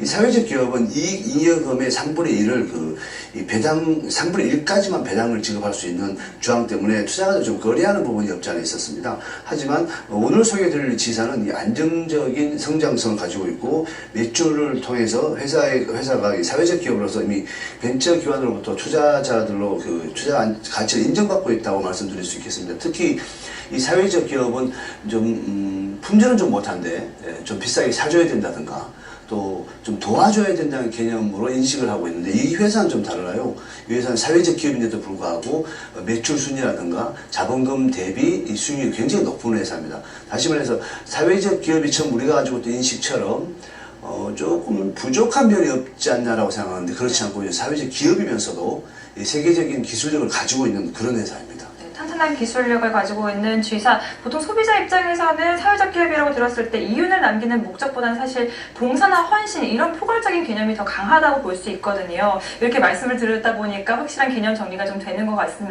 이 사회적 기업은 이익 잉여금의 3분의 1을 그, 이 배당, 3분의 1까지만 배당을 지급할 수 있는 조항 때문에 투자가들 좀 거래하는 부분이 없지 않아 있었습니다. 하지만 어, 오늘 소개드릴 지사는 이 안정적인 성장성을 가지고 있고 매출을 통해서 회사의, 회사가 이 사회적 기업으로서 이미 벤처 기관으로부터 투자자들로 그 투자 안- 가치를 인정받고 있다고 말씀드릴 수 있겠습니다. 특히 이 사회적 기업은 좀, 음, 품질은 좀 못한데 예, 좀 비싸게 사줘야 된다든가 또 좀 도와줘야 된다는 개념으로 인식을 하고 있는데 이 회사는 좀 달라요. 이 회사는 사회적 기업인데도 불구하고 어, 매출 순이라든가 자본금 대비 이 수익률이 굉장히 높은 회사입니다. 다시 말해서 사회적 기업이 처음 우리가 가지고 있던 인식처럼 어, 조금 부족한 면이 없지 않나라고 생각하는데 그렇지 않고 이제 사회적 기업이면서도 이 세계적인 기술력을 가지고 있는 그런 회사입니다. 네, 탄탄한 기술력을 가지고 있는 G사. 보통 소비자 입장에서는 사회적 기업이라고 들었을 때 이윤을 남기는 목적보다는 사실 봉사나 헌신 이런 포괄적인 개념이 더 강하다고 볼 수 있거든요. 이렇게 말씀을 들었다 보니까 확실한 개념 정리가 좀 되는 것 같습니다.